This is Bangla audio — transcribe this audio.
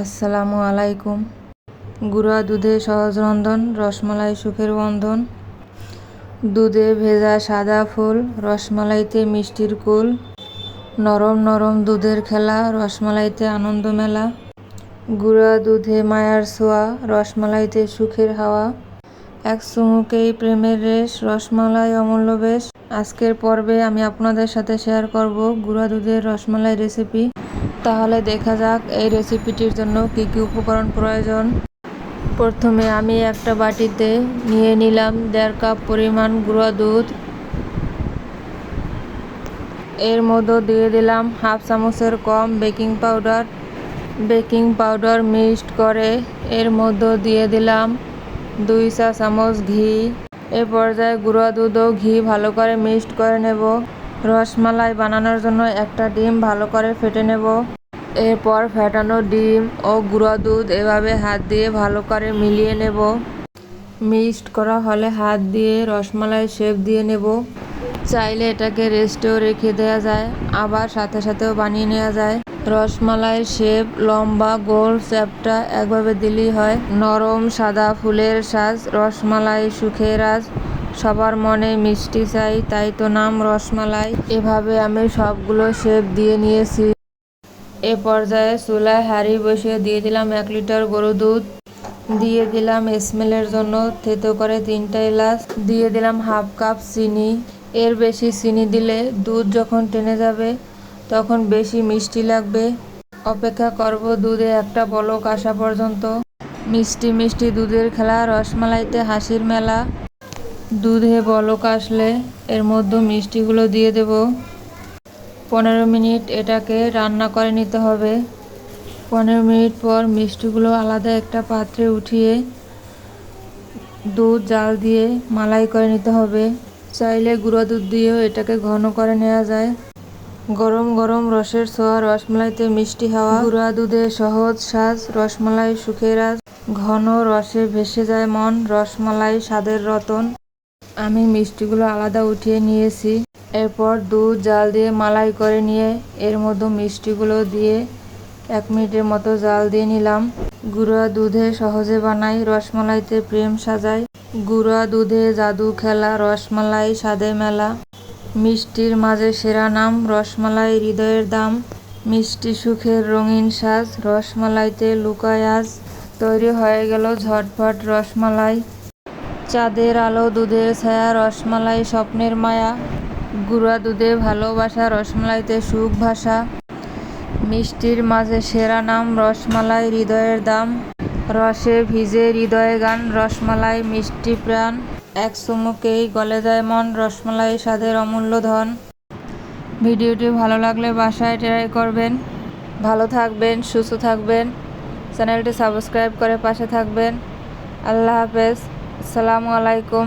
আসসালামু আলাইকুম। গুঁড়া দুধে সহজ রন্ধন, রসমালাই সুখের বন্ধন। দুধে ভেজা সাদা ফুল, রসমালাইতে মিষ্টির কুল। নরম নরম দুধের খেলা, রসমালাইতে আনন্দ মেলা। গুঁড়া দুধে মায়ার ছোঁয়া, রসমালাইতে সুখের হাওয়া। এক চুমুকেই প্রেমের রেশ, রসমালাই অমূল্য বেশ। আজকের পর্বে আমি আপনাদের সাথে শেয়ার করব গুঁড়া দুধের রসমালাই রেসিপি তাহলে দেখা যাক এই রেসিপিটির জন্য কী কী উপকরণ প্রয়োজন। প্রথমে আমি একটা বাটিতে নিয়ে নিলাম দেড় কাপ পরিমাণ গুঁড়া দুধ। এর মধ্যে দিয়ে দিলাম হাফ চামচের কম baking powder. Baking powder mixed করে এর মধ্যে দিয়ে দিলাম দুই চা চামচ ঘি। এ পর্যায়ে গুঁড়া দুধ ও ঘি ভালো করে মিক্সড করে নেব। রসমালাই বানানোর জন্য একটা ডিম ভালো করে ফেটে নেব। এরপর ফেটানো ডিম ও গুঁড়া দুধ এভাবে হাত দিয়ে ভালো করে মিলিয়ে নেব। মিক্সড করা হলে হাত দিয়ে রসমালাই শেপ দিয়ে নেব। চাইলে এটাকে রেস্টেও রেখে দেওয়া যায়, আবার সাথে সাথেও বানিয়ে নেওয়া যায়। রসমালাই শেপ লম্বা, গোল চ্যাপটা একভাবে দিলেই হয়। নরম, সাদা ফুলের সাজ, রসমালাই সুখের রাজ। সবার মনে মিষ্টি চাই, তাই তো নাম রসমালাই। এভাবে আমি সবগুলো শেপ দিয়ে নিয়েছি। এ পর্যায়ে চুলায় হাঁড়ি বসিয়ে দিয়ে দিলাম এক লিটার গরু দুধ। দিয়ে দিলাম স্মেলের জন্য থেতো করে তিনটা এলাচ। দিয়ে দিলাম হাফ কাপ চিনি। এর বেশি চিনি দিলে দুধ যখন টেনে যাবে, তখন বেশি মিষ্টি লাগবে। অপেক্ষা করব দুধে একটা বলক আসা পর্যন্ত। মিষ্টি মিষ্টি দুধের খেলা, রসমালাইতে হাসির মেলা। দুধে বলক আসলে এর মধ্যে মিষ্টিগুলো দিয়ে দেব। পনেরো মিনিট এটাকে রান্না করে নিতে হবে। পনেরো মিনিট পর মিষ্টিগুলো আলাদা একটা পাত্রে উঠিয়ে দুধ, জাল দিয়ে মালাই করে নিতে হবে। চাইলে গুঁড়ো দুধ দিয়েও এটাকে ঘন করে নেওয়া যায়। গরম গরম রসের ছোঁয়া রসমালাইতে মিষ্টি হাওয়া। গুঁড়া দুধে সহজ সাজ রসমালাই সুখের আজ ঘন রসে ভেসে যায় মন, রসমালাই স্বাদের রতন। আমি মিষ্টিগুলো আলাদা উঠিয়ে নিয়েছি। এরপর দুধ, জাল দিয়ে মালাই করে নিয়ে এর মধ্যে মিষ্টিগুলো দিয়ে এক মিনিটের মতো জাল দিয়ে নিলাম। গুঁড়া দুধে সহজে বানাই, রসমালাইতে প্রেম সাজাই। গুঁড়া দুধে জাদু খেলা, রসমালাই স্বাদে মেলা। মিষ্টির মাঝে সেরা নাম, রসমালাই হৃদয়ের দাম। মিষ্টি সুখের রঙিন সাজ, রসমালাইতে লুকায় আজ। তৈরি হয়ে গেল ঝটফট রসমালাই। চাঁদের আলো দুধের ছায়া, রসমালাই স্বপ্নের মায়া। গুঁড়া দুধে ভালোবাসা, রসমালাইতে সুখ ভাষা। মিষ্টির মাঝে সেরা নাম রসমালাই, হৃদয়ের দাম। রসে ভিজে হৃদয়ে গান, রসমালাই মিষ্টি প্রাণ। এক চুমুকেই গলে যায় মন, রসমালাই স্বাদের অমূল্য ধন। ভিডিওটি ভালো লাগলে বাসায় ট্রাই করবেন। ভালো থাকবেন, সুস্থ থাকবেন। চ্যানেলটি সাবস্ক্রাইব করে পাশে থাকবেন। আল্লাহ হাফেজ। আসসালামু আলাইকুম।